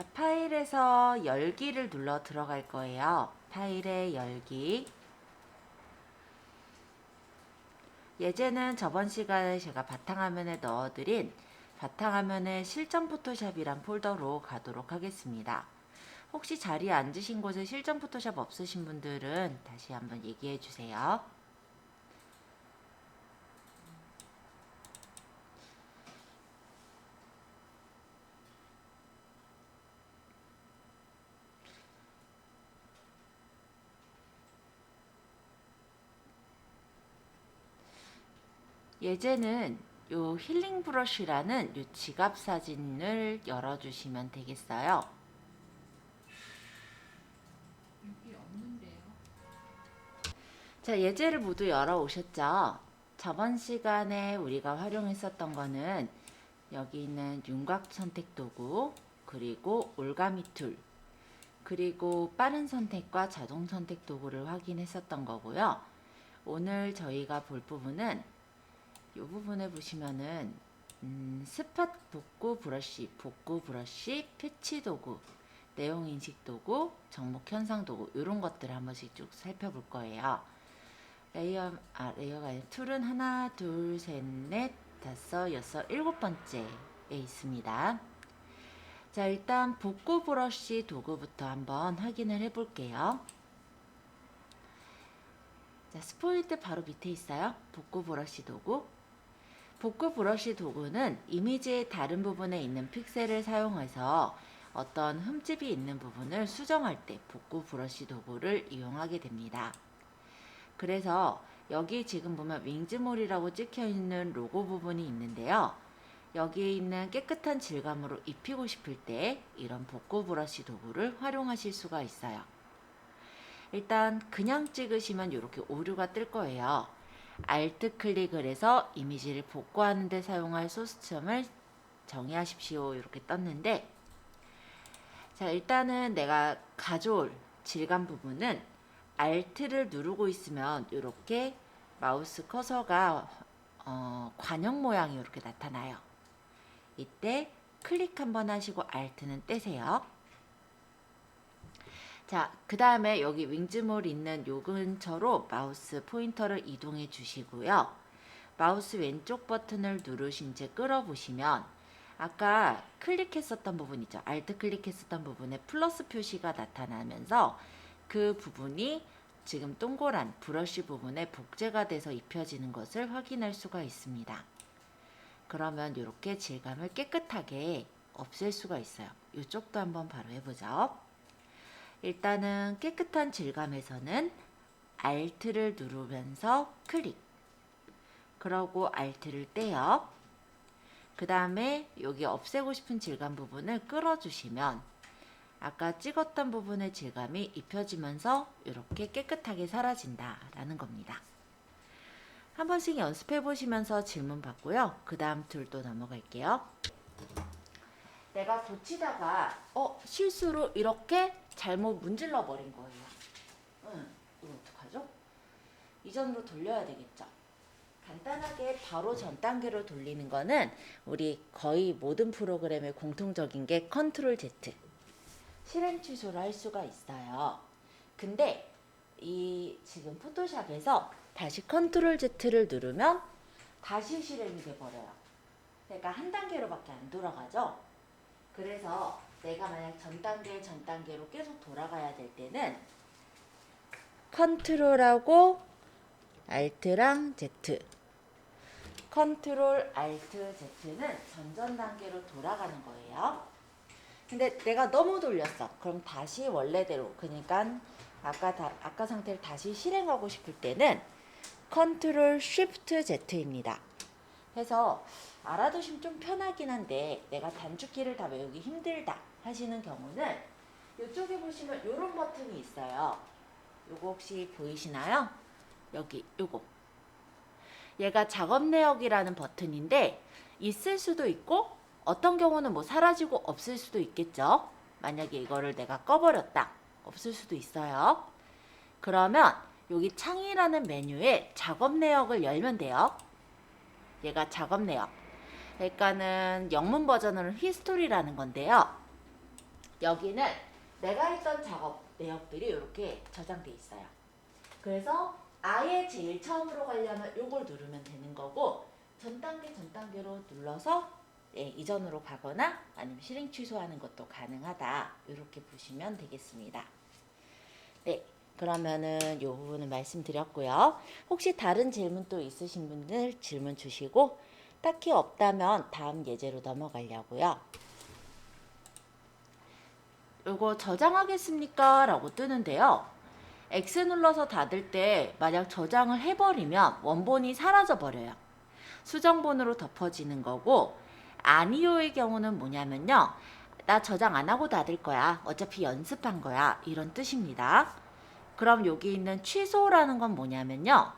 자, 파일에서 열기를 눌러 들어갈 거예요. 파일에 열기. 예제는 저번 시간에 제가 바탕화면에 넣어드린 바탕화면의 실전 포토샵이란 폴더로 가도록 하겠습니다. 혹시 자리에 앉으신 곳에 실전 포토샵 없으신 분들은 다시 한번 얘기해 주세요. 예제는 요 힐링 브러쉬라는 요 지갑 사진을 열어주시면 되겠어요. 여기 없는데요. 자, 예제를 모두 열어 오셨죠? 저번 시간에 우리가 활용했었던 거는 여기 있는 윤곽 선택 도구, 그리고 올가미 툴, 그리고 빠른 선택과 자동 선택 도구를 확인했었던 거고요. 오늘 저희가 볼 부분은 이 부분에 보시면은 음, 스팟 복구 브러쉬, 복구 브러쉬, 패치 도구, 내용 인식 도구, 정목 현상 도구 이런 것들을 한 번씩 쭉 살펴볼 거예요. 레이어 아 레이어가 툴은 하나, 둘, 셋, 넷, 다섯, 여섯, 일곱 번째에 있습니다. 자 일단 복구 브러쉬 도구부터 한번 확인을 해볼게요. 자 스포이드 바로 밑에 있어요. 복구 브러쉬 도구. 복구 브러쉬 도구는 이미지의 다른 부분에 있는 픽셀을 사용해서 어떤 흠집이 있는 부분을 수정할 때 복구 브러쉬 도구를 이용하게 됩니다. 그래서 여기 지금 보면 윙즈몰이라고 찍혀 있는 로고 부분이 있는데요. 여기에 있는 깨끗한 질감으로 입히고 싶을 때 이런 복구 브러쉬 도구를 활용하실 수가 있어요. 일단 그냥 찍으시면 이렇게 오류가 뜰 거예요. Alt 클릭을 해서 이미지를 복구하는 데 사용할 소스점을 정의하십시오. 이렇게 떴는데 자 일단은 내가 가져올 질감 부분은 Alt를 누르고 있으면 이렇게 마우스 커서가 어, 관형 모양이 이렇게 나타나요. 이때 클릭 한번 하시고 Alt는 떼세요. 자, 그 다음에 여기 윙즈몰 있는 요 근처로 마우스 포인터를 이동해 주시고요. 마우스 왼쪽 버튼을 누르신 채 끌어보시면 아까 클릭했었던 부분 있죠. Alt 클릭했었던 부분에 플러스 표시가 나타나면서 그 부분이 지금 동그란 브러쉬 부분에 복제가 돼서 입혀지는 것을 확인할 수가 있습니다. 그러면 이렇게 질감을 깨끗하게 없앨 수가 있어요. 이쪽도 한번 바로 해보죠. 일단은 깨끗한 질감에서는 Alt를 누르면서 클릭. 그러고 Alt를 떼요. 그 다음에 여기 없애고 싶은 질감 부분을 끌어주시면 아까 찍었던 부분의 질감이 입혀지면서 이렇게 깨끗하게 사라진다 라는 겁니다. 한 번씩 연습해 보시면서 질문 받고요. 그 다음 툴도 넘어갈게요. 내가 고치다가 어 실수로 이렇게 잘못 문질러 버린 거예요. 응, 이거 어떡하죠? 이전으로 돌려야 되겠죠. 간단하게 바로 전 단계로 돌리는 거는 우리 거의 모든 프로그램의 공통적인 게 컨트롤 Z. 실행 취소를 할 수가 있어요. 근데 이 지금 포토샵에서 다시 컨트롤 Z를 누르면 다시 실행이 돼 버려요. 그러니까 한 단계로밖에 안 돌아가죠. 그래서 내가 만약 전 단계 전 단계로 계속 돌아가야 될 때는 컨트롤하고 알트랑 Z 컨트롤 알트 Z는 전전 단계로 돌아가는 거예요. 근데 내가 너무 돌렸어. 그럼 다시 원래대로 그러니까 아까 다, 아까 상태를 다시 실행하고 싶을 때는 컨트롤 쉬프트 Z입니다. 해서 알아두시면 좀 편하긴 한데 내가 단축키를 다 외우기 힘들다 하시는 경우는 이쪽에 보시면 이런 버튼이 있어요. 요거 혹시 보이시나요? 여기 요거. 얘가 작업 내역이라는 버튼인데 있을 수도 있고 어떤 경우는 뭐 사라지고 없을 수도 있겠죠. 만약에 이거를 내가 꺼버렸다. 없을 수도 있어요. 그러면 여기 창이라는 메뉴에 작업 내역을 열면 돼요. 얘가 작업 내역. 그러니까는 영문 버전으로는 히스토리라는 건데요. 여기는 내가 했던 작업 내역들이 이렇게 저장돼 있어요. 그래서 아예 제일 처음으로 가려면 요걸 누르면 되는 거고 전 단계 전 단계로 눌러서 예, 이전으로 가거나 아니면 실행 취소하는 것도 가능하다. 이렇게 보시면 되겠습니다. 네. 그러면은 요 부분은 말씀드렸고요. 혹시 다른 질문 또 있으신 분들 질문 주시고 딱히 없다면 다음 예제로 넘어가려고요. 요거 저장하겠습니까? 라고 뜨는데요. X 눌러서 닫을 때 만약 저장을 해버리면 원본이 사라져 버려요. 수정본으로 덮어지는 거고 아니요의 경우는 뭐냐면요. 나 저장 안 하고 닫을 거야. 어차피 연습한 거야. 이런 뜻입니다. 그럼 여기 있는 취소라는 건 뭐냐면요.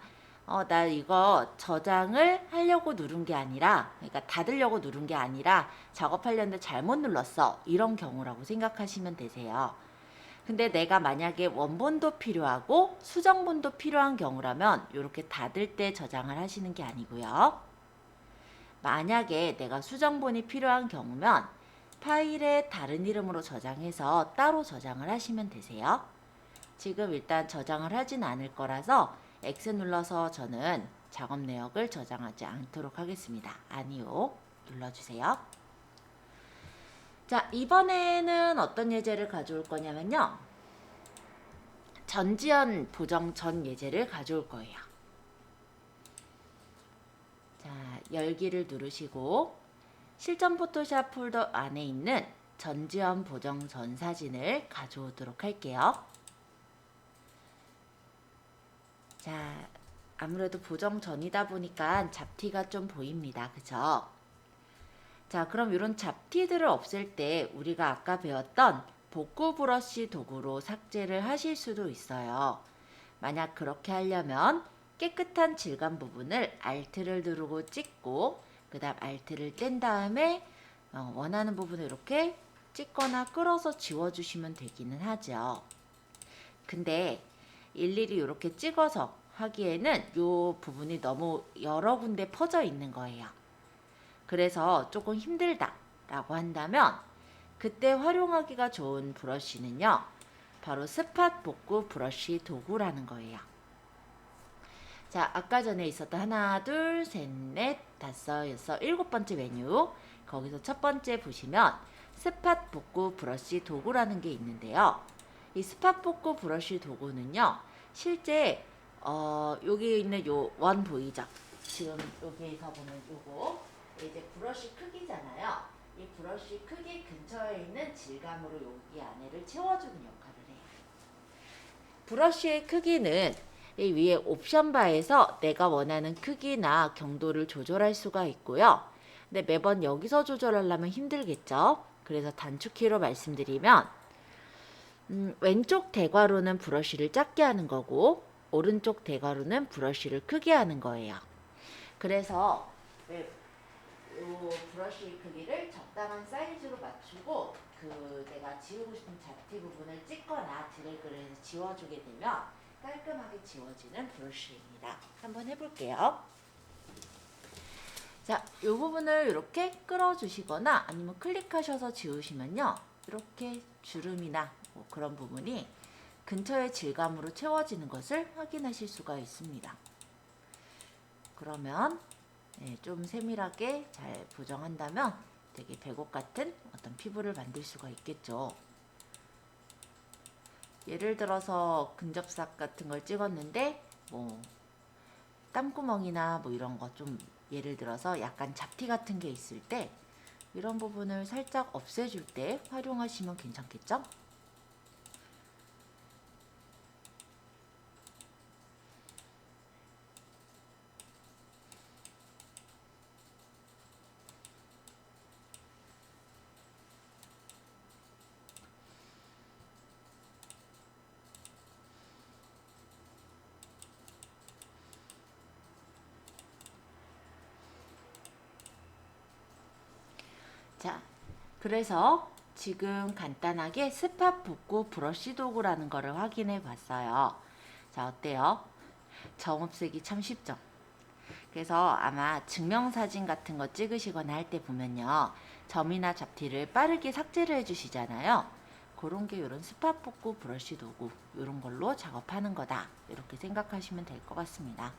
어, 나 이거 저장을 하려고 누른 게 아니라, 그러니까 닫으려고 누른 게 아니라 작업하려는데 잘못 눌렀어. 이런 경우라고 생각하시면 되세요. 근데 내가 만약에 원본도 필요하고 수정본도 필요한 경우라면 이렇게 닫을 때 저장을 하시는 게 아니고요. 만약에 내가 수정본이 필요한 경우면 파일에 다른 이름으로 저장해서 따로 저장을 하시면 되세요. 지금 일단 저장을 하진 않을 거라서 X 눌러서 저는 작업 내역을 저장하지 않도록 하겠습니다. 아니요. 눌러주세요. 자, 이번에는 어떤 예제를 가져올 거냐면요. 전지현 보정 전 예제를 가져올 거예요. 자, 열기를 누르시고 실전 포토샵 폴더 안에 있는 전지현 보정 전 사진을 가져오도록 할게요. 자, 아무래도 보정 전이다 보니까 잡티가 좀 보입니다. 그죠? 자, 그럼 이런 잡티들을 없앨 때 우리가 아까 배웠던 복구 브러쉬 도구로 삭제를 하실 수도 있어요. 만약 그렇게 하려면 깨끗한 질감 부분을 Alt를 누르고 찍고 그 다음 Alt를 뗀 다음에 어, 원하는 부분을 이렇게 찍거나 끌어서 지워주시면 되기는 하죠. 근데 일일이 이렇게 찍어서 하기에는 이 부분이 너무 여러 군데 퍼져 있는 거예요. 그래서 조금 힘들다 라고 한다면 그때 활용하기가 좋은 브러쉬는요. 바로 스팟 복구 브러쉬 도구라는 거예요. 자, 아까 전에 있었던 하나, 둘, 셋, 넷, 다섯, 여섯, 일곱 번째 메뉴. 거기서 첫 번째 보시면 스팟 복구 브러쉬 도구라는 게 있는데요. 이 스팟 복구 브러쉬 도구는요. 실제 어, 여기 있는 요 원 보이죠? 지금 여기에서 보면 요거 이제 브러쉬 크기잖아요. 이 브러쉬 크기 근처에 있는 질감으로 여기 안에를 채워주는 역할을 해요. 브러쉬의 크기는 이 위에 옵션 바에서 내가 원하는 크기나 경도를 조절할 수가 있고요. 근데 매번 여기서 조절하려면 힘들겠죠? 그래서 단축키로 말씀드리면 음, 왼쪽 대괄호는 브러쉬를 작게 하는 거고 오른쪽 대괄호는 브러쉬를 크게 하는 거예요. 그래서 이 브러쉬 크기를 적당한 사이즈로 맞추고 그 내가 지우고 싶은 잡티 부분을 찍거나 드래그를 해서 지워주게 되면 깔끔하게 지워지는 브러쉬입니다. 한번 해볼게요. 자, 이 부분을 이렇게 끌어주시거나 아니면 클릭하셔서 지우시면요. 이렇게 주름이나 뭐 그런 부분이 근처의 질감으로 채워지는 것을 확인하실 수가 있습니다. 그러면 네, 좀 세밀하게 잘 보정한다면 되게 백옥 같은 어떤 피부를 만들 수가 있겠죠. 예를 들어서 근접삭 같은 걸 찍었는데 뭐 땀구멍이나 뭐 이런 거 좀 예를 들어서 약간 잡티 같은 게 있을 때 이런 부분을 살짝 없애줄 때 활용하시면 괜찮겠죠? 자, 그래서 지금 간단하게 스팟 복구 브러쉬 도구라는 거를 확인해 봤어요. 자, 어때요? 점 없애기 참 쉽죠? 그래서 아마 증명사진 같은 거 찍으시거나 할 때 보면요. 점이나 잡티를 빠르게 삭제를 해주시잖아요. 그런 게 이런 스팟 복구 브러쉬 도구 이런 걸로 작업하는 거다 이렇게 생각하시면 될 것 같습니다.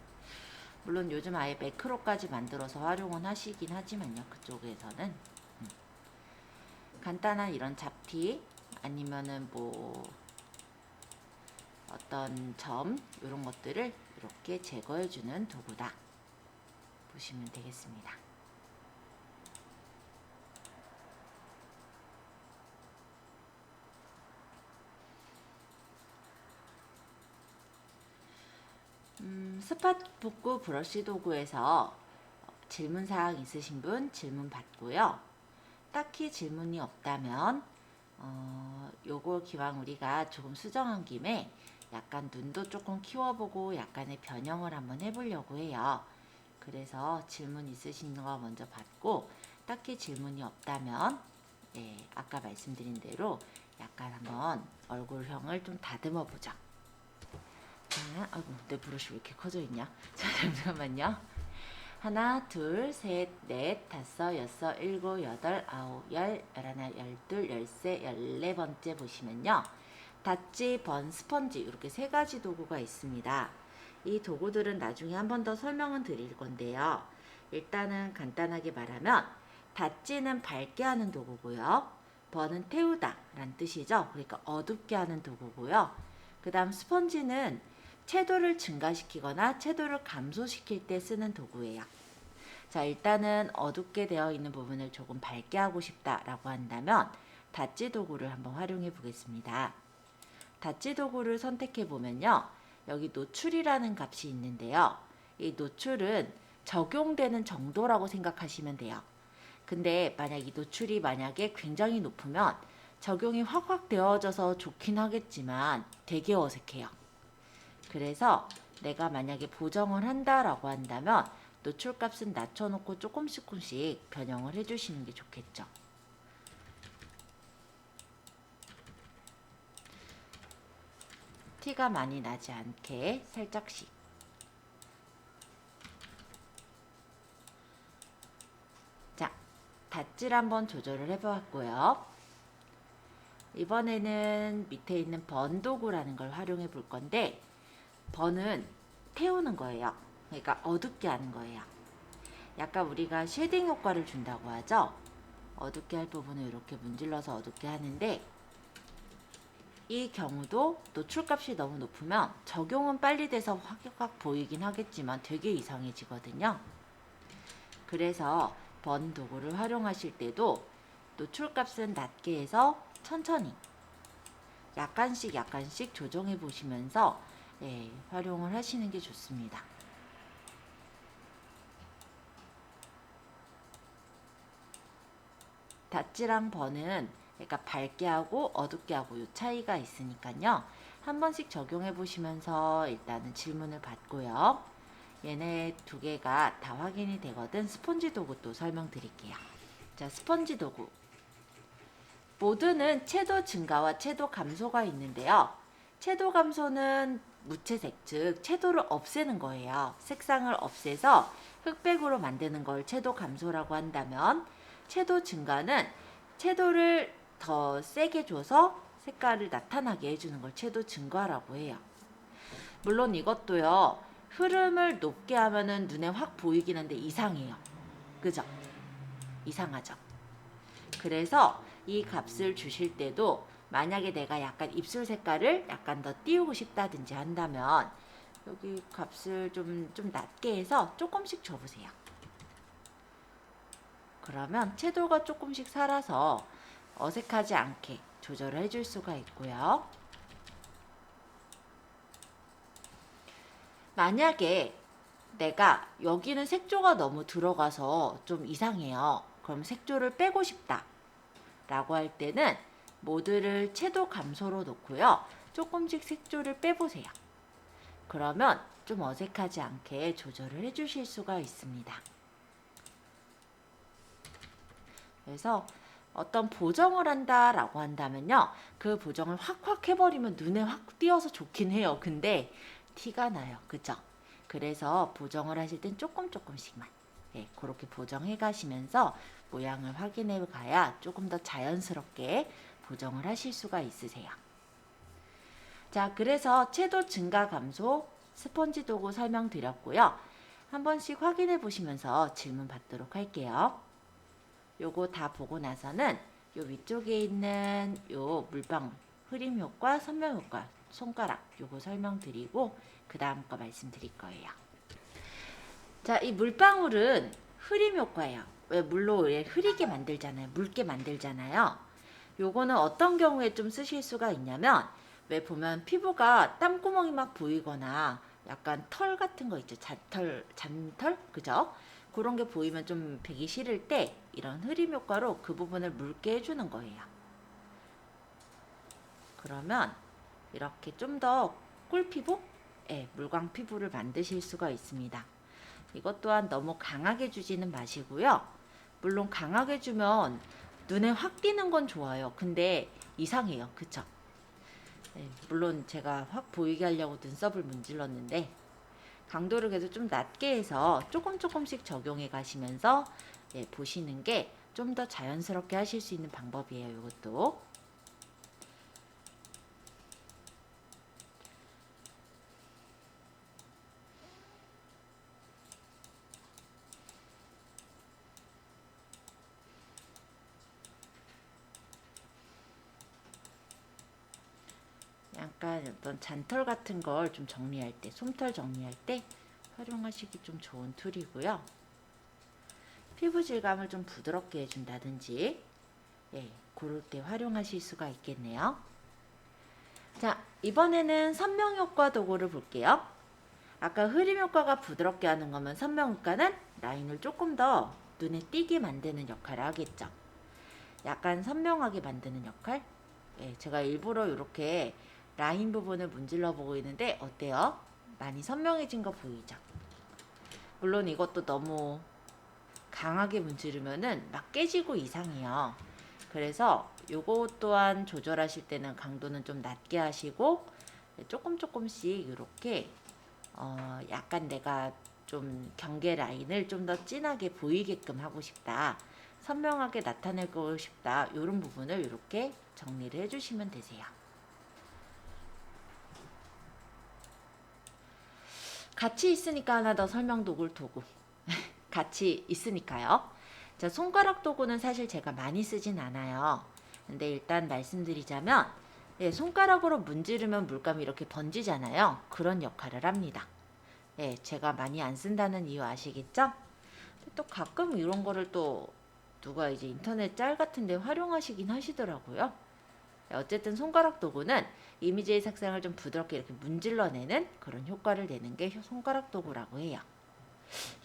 물론 요즘 아예 매크로까지 만들어서 활용은 하시긴 하지만요 그쪽에서는 음. 간단한 이런 잡티 아니면은 뭐 어떤 점 이런 것들을 이렇게 제거해주는 도구다 보시면 되겠습니다. 음, 스팟 복구 브러쉬 도구에서 질문 사항 있으신 분 질문 받고요. 딱히 질문이 없다면 어, 요거 기왕 우리가 조금 수정한 김에 약간 눈도 조금 키워보고 약간의 변형을 한번 해보려고 해요. 그래서 질문 있으신 거 먼저 받고 딱히 질문이 없다면 예, 아까 말씀드린 대로 약간 한번 얼굴형을 좀 다듬어 보죠. 자, 아이고 내 브러쉬 왜 이렇게 커져 있냐? 자 잠깐만요. 하나, 둘, 셋, 넷, 다섯, 여섯, 일곱, 여덟, 아홉, 열, 열하나, 열둘, 열세, 열네 번째 보시면요. 다찌, 번, 스펀지 이렇게 세 가지 도구가 있습니다. 이 도구들은 나중에 한 번 더 설명은 드릴 건데요. 일단은 간단하게 말하면 다찌는 밝게 하는 도구고요. 번은 태우다 라는 뜻이죠. 그러니까 어둡게 하는 도구고요. 그 다음 스펀지는 채도를 증가시키거나 채도를 감소시킬 때 쓰는 도구예요. 자, 일단은 어둡게 되어 있는 부분을 조금 밝게 하고 싶다라고 한다면 다찌 도구를 한번 활용해 보겠습니다. 다찌 도구를 선택해 보면요. 여기 노출이라는 값이 있는데요. 이 노출은 적용되는 정도라고 생각하시면 돼요. 근데 만약 이 노출이 만약에 굉장히 높으면 적용이 확확 되어져서 좋긴 하겠지만 되게 어색해요. 그래서 내가 만약에 보정을 한다라고 한다면 노출 값은 낮춰놓고 조금씩 조금씩 변형을 해주시는 게 좋겠죠. 티가 많이 나지 않게 살짝씩 자, 닷질 한번 조절을 해보았고요. 이번에는 밑에 있는 번 도구라는 걸 활용해 볼 건데 번은 태우는 거예요. 그러니까 어둡게 하는 거예요. 약간 우리가 쉐딩 효과를 준다고 하죠. 어둡게 할 부분을 이렇게 문질러서 어둡게 하는데 이 경우도 노출값이 너무 높으면 적용은 빨리 돼서 확확 보이긴 하겠지만 되게 이상해지거든요. 그래서 번 도구를 활용하실 때도 노출값은 낮게 해서 천천히 약간씩 약간씩 조정해 보시면서 예, 활용을 하시는 게 좋습니다. 닷지랑 번은 그러니까 밝게 하고 어둡게 하고 요 차이가 있으니까요. 한 번씩 적용해 보시면서 일단은 질문을 받고요. 얘네 두 개가 다 확인이 되거든 스펀지 도구 또 설명드릴게요. 자, 스펀지 도구. 모두는 채도 증가와 채도 감소가 있는데요. 채도 감소는 무채색, 즉 채도를 없애는 거예요. 색상을 없애서 흑백으로 만드는 걸 채도 감소라고 한다면 채도 증가는 채도를 더 세게 줘서 색깔을 나타나게 해주는 걸 채도 증가라고 해요. 물론 이것도요. 흐름을 높게 하면은 눈에 확 보이긴 한데 이상해요. 그죠? 이상하죠? 그래서 이 값을 주실 때도 만약에 내가 약간 입술 색깔을 약간 더 띄우고 싶다든지 한다면 여기 값을 좀, 좀 낮게 해서 조금씩 줘보세요. 그러면 채도가 조금씩 살아서 어색하지 않게 조절을 해줄 수가 있고요. 만약에 내가 여기는 색조가 너무 들어가서 좀 이상해요. 그럼 색조를 빼고 싶다. 라고 할 때는 모드를 채도 감소로 놓고요. 조금씩 색조를 빼보세요. 그러면 좀 어색하지 않게 조절을 해주실 수가 있습니다. 그래서 어떤 보정을 한다라고 한다면요. 그 보정을 확확 해버리면 눈에 확 띄어서 좋긴 해요. 근데 티가 나요. 그죠? 그래서 보정을 하실 땐 조금 조금씩만 네, 그렇게 보정해 가시면서 모양을 확인해 가야 조금 더 자연스럽게 보정을 하실 수가 있으세요. 자, 그래서 채도 증가 감소 스펀지 도구 설명드렸고요. 한 번씩 확인해 보시면서 질문 받도록 할게요. 요거 다 보고 나서는 요 위쪽에 있는 요 물방울 흐림 효과, 선명 효과, 손가락 요거 설명드리고 그 다음 거 말씀드릴 거예요. 자, 이 물방울은 흐림 효과예요. 왜 물로 왜 흐리게 만들잖아요. 묽게 만들잖아요. 요거는 어떤 경우에 좀 쓰실 수가 있냐면 왜 보면 피부가 땀구멍이 막 보이거나 약간 털 같은 거 있죠. 잔털, 잔털? 그죠? 그런 게 보이면 좀 배기 싫을 때 이런 흐림 효과로 그 부분을 묽게 해주는 거예요. 그러면 이렇게 좀 더 꿀피부? 예, 물광 피부를 만드실 수가 있습니다. 이것 또한 너무 강하게 주지는 마시고요. 물론 강하게 주면 눈에 확 띄는 건 좋아요. 근데 이상해요. 그쵸? 예, 물론 제가 확 보이게 하려고 눈썹을 문질렀는데 강도를 계속 좀 낮게 해서 조금 조금씩 적용해 가시면서 예, 보시는 게 좀 더 자연스럽게 하실 수 있는 방법이에요. 이것도. 약간 어떤 잔털 같은 걸 좀 정리할 때, 솜털 정리할 때 활용하시기 좀 좋은 툴이고요. 피부 질감을 좀 부드럽게 해준다든지, 예, 그럴 때 활용하실 수가 있겠네요. 자, 이번에는 선명 효과 도구를 볼게요. 아까 흐림 효과가 부드럽게 하는 거면 선명 효과는 라인을 조금 더 눈에 띄게 만드는 역할을 하겠죠. 약간 선명하게 만드는 역할? 예, 제가 일부러 이렇게 라인 부분을 문질러 보고 있는데 어때요? 많이 선명해진 거 보이죠? 물론 이것도 너무 강하게 문지르면은 막 깨지고 이상해요. 그래서 요거 또한 조절하실 때는 강도는 좀 낮게 하시고 조금 조금씩 이렇게 어 약간 내가 좀 경계 라인을 좀 더 진하게 보이게끔 하고 싶다. 선명하게 나타내고 싶다. 이런 부분을 이렇게 정리를 해주시면 되세요. 같이 있으니까 하나 더 설명 도구를 도구. 같이 있으니까요. 자, 손가락 도구는 사실 제가 많이 쓰진 않아요. 근데 일단 말씀드리자면, 예, 손가락으로 문지르면 물감이 이렇게 번지잖아요. 그런 역할을 합니다. 예, 제가 많이 안 쓴다는 이유 아시겠죠? 또 가끔 이런 거를 또 누가 이제 인터넷 짤 같은 데 활용하시긴 하시더라고요. 예, 어쨌든 손가락 도구는 이미지의 색상을 좀 부드럽게 이렇게 문질러내는 그런 효과를 내는 게 손가락 도구라고 해요.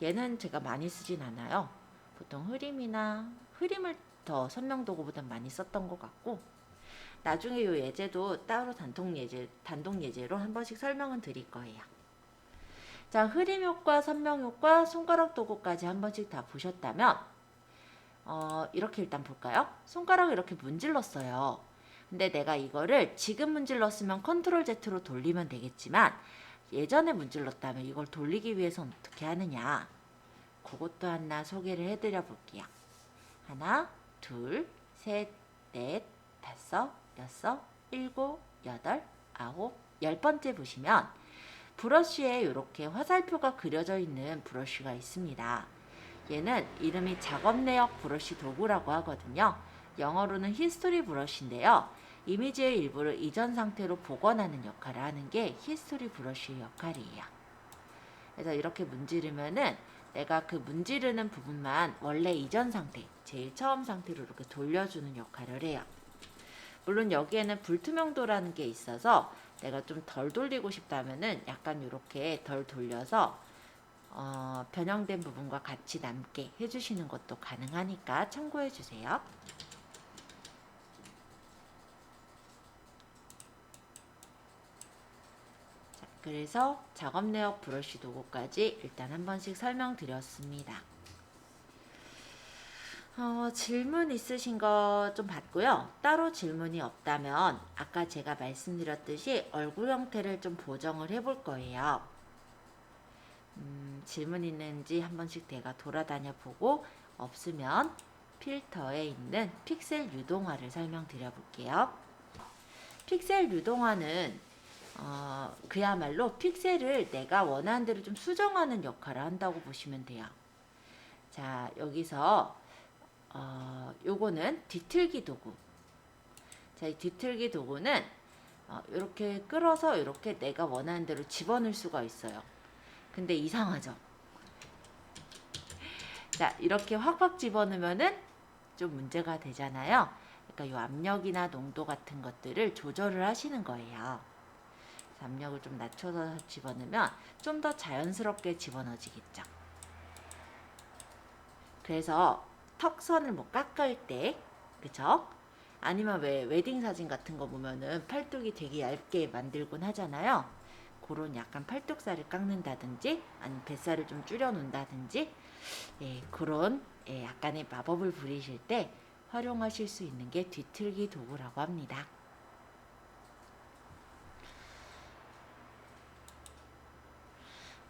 얘는 제가 많이 쓰진 않아요. 보통 흐림이나 흐림을 더 선명 도구보다 많이 썼던 것 같고 나중에 요 예제도 따로 단독 예제 단독 예제로 한 번씩 설명은 드릴 거예요. 자 흐림 효과, 선명 효과, 손가락 도구까지 한 번씩 다 보셨다면 어, 이렇게 일단 볼까요? 손가락을 이렇게 문질렀어요. 근데 내가 이거를 지금 문질렀으면 컨트롤 Z로 돌리면 되겠지만 예전에 문질렀다면 이걸 돌리기 위해서는 어떻게 하느냐? 그것도 하나 소개를 해드려 볼게요. 하나 둘 셋 넷 다섯 여섯 일곱 여덟 아홉 열 번째 보시면 브러쉬에 이렇게 화살표가 그려져 있는 브러쉬가 있습니다. 얘는 이름이 작업 내역 브러쉬 도구라고 하거든요 영어로는 히스토리 브러쉬인데요 이미지의 일부를 이전 상태로 복원하는 역할을 하는 게 히스토리 브러쉬의 역할이에요. 그래서 이렇게 문지르면은 내가 그 문지르는 부분만 원래 이전 상태, 제일 처음 상태로 이렇게 돌려주는 역할을 해요. 물론 여기에는 불투명도라는 게 있어서 내가 좀 덜 돌리고 싶다면은 약간 이렇게 덜 돌려서 어, 변형된 부분과 같이 남게 해주시는 것도 가능하니까 참고해 주세요. 자, 그래서 작업 내역 브러쉬 도구까지 일단 한 번씩 설명드렸습니다. 어, 질문 있으신 거좀 받고요. 따로 질문이 없다면 아까 제가 말씀드렸듯이 얼굴 형태를 좀 보정을 해볼 거예요. 음, 질문 있는지 한 번씩 내가 돌아다녀 보고 없으면 필터에 있는 픽셀 유동화를 설명드려 볼게요. 픽셀 유동화는 어, 그야말로 픽셀을 내가 원하는 대로 좀 수정하는 역할을 한다고 보시면 돼요. 자, 여기서 어, 요거는 뒤틀기 도구. 자, 이 뒤틀기 도구는 어, 이렇게 끌어서 이렇게 내가 원하는 대로 집어넣을 수가 있어요. 근데 이상하죠? 자, 이렇게 확확 집어넣으면은 좀 문제가 되잖아요. 그러니까 이 압력이나 농도 같은 것들을 조절을 하시는 거예요. 압력을 좀 낮춰서 집어넣으면 좀 더 자연스럽게 집어넣어지겠죠. 그래서 턱선을 뭐 깎을 때, 그쵸? 아니면 왜 웨딩 사진 같은 거 보면은 팔뚝이 되게 얇게 만들곤 하잖아요. 그런 약간 팔뚝살을 깎는다든지 아니면 뱃살을 좀 줄여 놓는다든지 예, 그런 예, 약간의 마법을 부리실 때 활용하실 수 있는 게 뒤틀기 도구라고 합니다.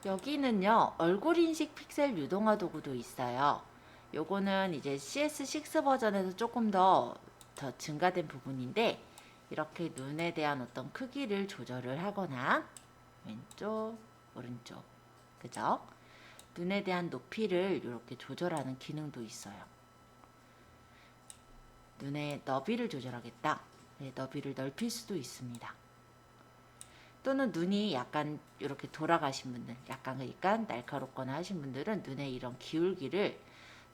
여기는요 얼굴 인식 픽셀 유동화 도구도 있어요. 요거는 이제 CS6 버전에서 조금 더, 더 증가된 부분인데 이렇게 눈에 대한 어떤 크기를 조절을 하거나 왼쪽, 오른쪽, 그죠? 눈에 대한 높이를 이렇게 조절하는 기능도 있어요. 눈의 너비를 조절하겠다. 네, 너비를 넓힐 수도 있습니다. 또는 눈이 약간 이렇게 돌아가신 분들, 약간 그러니까 날카롭거나 하신 분들은 눈의 이런 기울기를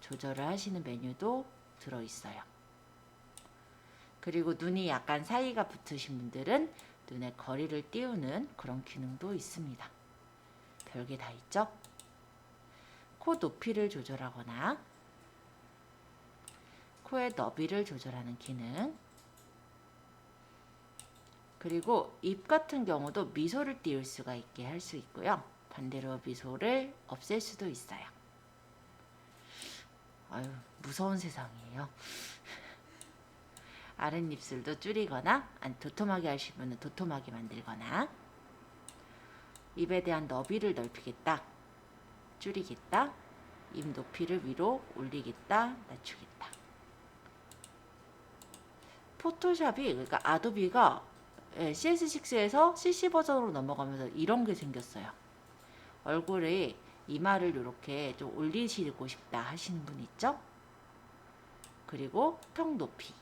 조절을 하시는 메뉴도 들어 있어요. 그리고 눈이 약간 사이가 붙으신 분들은 눈의 거리를 띄우는 그런 기능도 있습니다. 별게 다 있죠? 코 높이를 조절하거나 코의 너비를 조절하는 기능 그리고 입 같은 경우도 미소를 띄울 수가 있게 할 수 있고요. 반대로 미소를 없앨 수도 있어요. 아유, 무서운 세상이에요. 아랫입술도 줄이거나 아니, 도톰하게 하실 분은 도톰하게 만들거나 입에 대한 너비를 넓히겠다. 줄이겠다. 입 높이를 위로 올리겠다. 낮추겠다. 포토샵이 그러니까 아도비가 예, CS6에서 CC 버전으로 넘어가면서 이런 게 생겼어요. 얼굴에 이마를 이렇게 좀 올리시고 싶다 하시는 분 있죠? 그리고 턱 높이,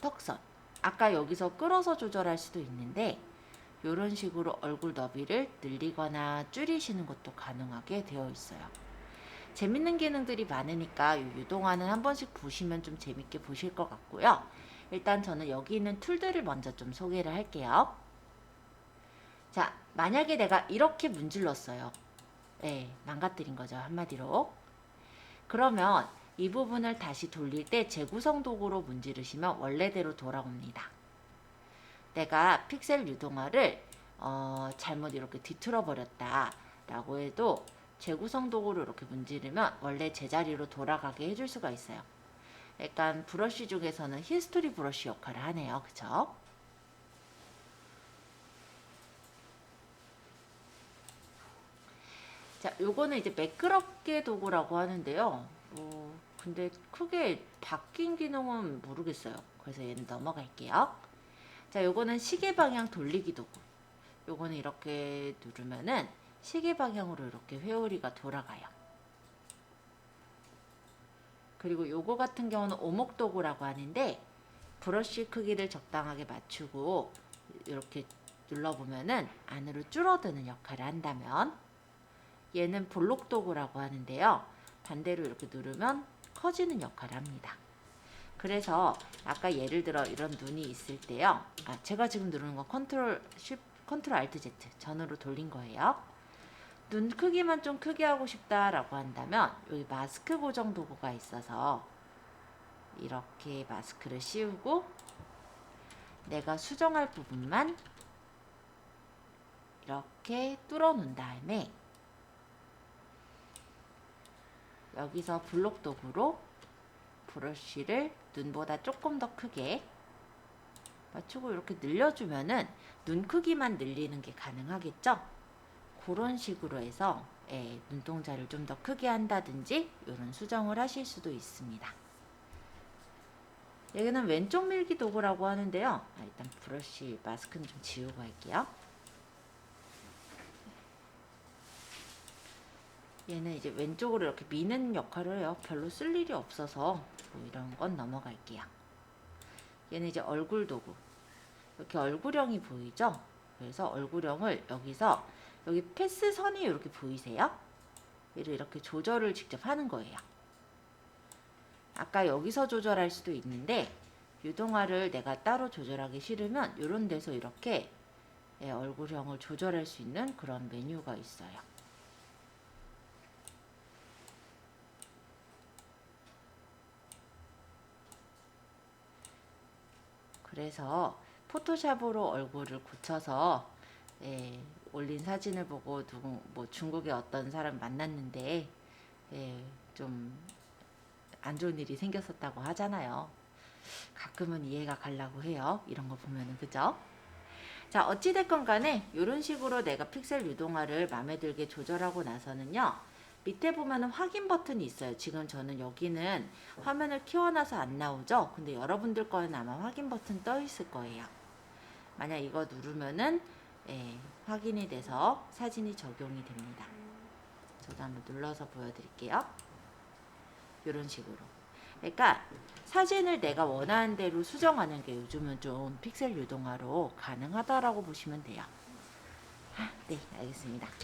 턱선. 아까 여기서 끌어서 조절할 수도 있는데 이런 식으로 얼굴 너비를 늘리거나 줄이시는 것도 가능하게 되어 있어요. 재밌는 기능들이 많으니까 이 유동화는 한 번씩 보시면 좀 재밌게 보실 것 같고요. 일단 저는 여기 있는 툴들을 먼저 좀 소개를 할게요. 자, 만약에 내가 이렇게 문질렀어요. 네, 망가뜨린 거죠. 한마디로. 그러면 이 부분을 다시 돌릴 때 재구성 도구로 문지르시면 원래대로 돌아옵니다. 내가 픽셀 유동화를 어, 잘못 이렇게 뒤틀어 버렸다 라고 해도 재구성 도구로 이렇게 문지르면 원래 제자리로 돌아가게 해줄 수가 있어요. 약간 브러쉬 중에서는 히스토리 브러쉬 역할을 하네요. 그쵸? 자, 요거는 이제 매끄럽게 도구라고 하는데요. 뭐, 근데 크게 바뀐 기능은 모르겠어요. 그래서 얘는 넘어갈게요. 자, 요거는 시계 방향 돌리기 도구. 요거는 이렇게 누르면은 시계 방향으로 이렇게 회오리가 돌아가요. 그리고 요거 같은 경우는 오목 도구라고 하는데 브러쉬 크기를 적당하게 맞추고 이렇게 눌러보면은 안으로 줄어드는 역할을 한다면 얘는 볼록 도구라고 하는데요. 반대로 이렇게 누르면 커지는 역할을 합니다. 그래서 아까 예를 들어 이런 눈이 있을 때요. 아, 제가 지금 누르는 건 컨트롤 쉬 컨트롤 알트 Z 전으로 돌린 거예요. 눈 크기만 좀 크게 하고 싶다라고 한다면 여기 마스크 고정 도구가 있어서 이렇게 마스크를 씌우고 내가 수정할 부분만 이렇게 뚫어 놓은 다음에 여기서 블록 도구로 브러쉬를 눈보다 조금 더 크게 맞추고 이렇게 늘려주면은 눈 크기만 늘리는 게 가능하겠죠? 그런 식으로 해서 예, 눈동자를 좀 더 크게 한다든지 이런 수정을 하실 수도 있습니다. 여기는 왼쪽 밀기 도구라고 하는데요. 아, 일단 브러쉬 마스크는 좀 지우고 할게요. 얘는 이제 왼쪽으로 이렇게 미는 역할을 해요. 별로 쓸 일이 없어서 뭐 이런 건 넘어갈게요. 얘는 이제 얼굴 도구. 이렇게 얼굴형이 보이죠? 그래서 얼굴형을 여기서 여기 패스 선이 이렇게 보이세요? 얘를 이렇게 조절을 직접 하는 거예요. 아까 여기서 조절할 수도 있는데 유동화를 내가 따로 조절하기 싫으면 이런 데서 이렇게 예, 얼굴형을 조절할 수 있는 그런 메뉴가 있어요. 그래서 포토샵으로 얼굴을 고쳐서 예, 올린 사진을 보고 누구 뭐 중국의 어떤 사람 만났는데 예, 좀 안 좋은 일이 생겼었다고 하잖아요. 가끔은 이해가 가려고 해요. 이런 거 보면은 그죠? 자 어찌 됐건 간에 이런 식으로 내가 픽셀 유동화를 마음에 들게 조절하고 나서는요. 밑에 보면은 확인 버튼이 있어요. 지금 저는 여기는 화면을 키워놔서 안 나오죠. 근데 여러분들 거는 아마 확인 버튼 떠 있을 거예요. 만약 이거 누르면은 예, 확인이 돼서 사진이 적용이 됩니다. 저도 한번 눌러서 보여드릴게요. 이런 식으로. 그러니까 사진을 내가 원하는 대로 수정하는 게 요즘은 좀 픽셀 유동화로 가능하다라고 보시면 돼요. 아, 네, 알겠습니다.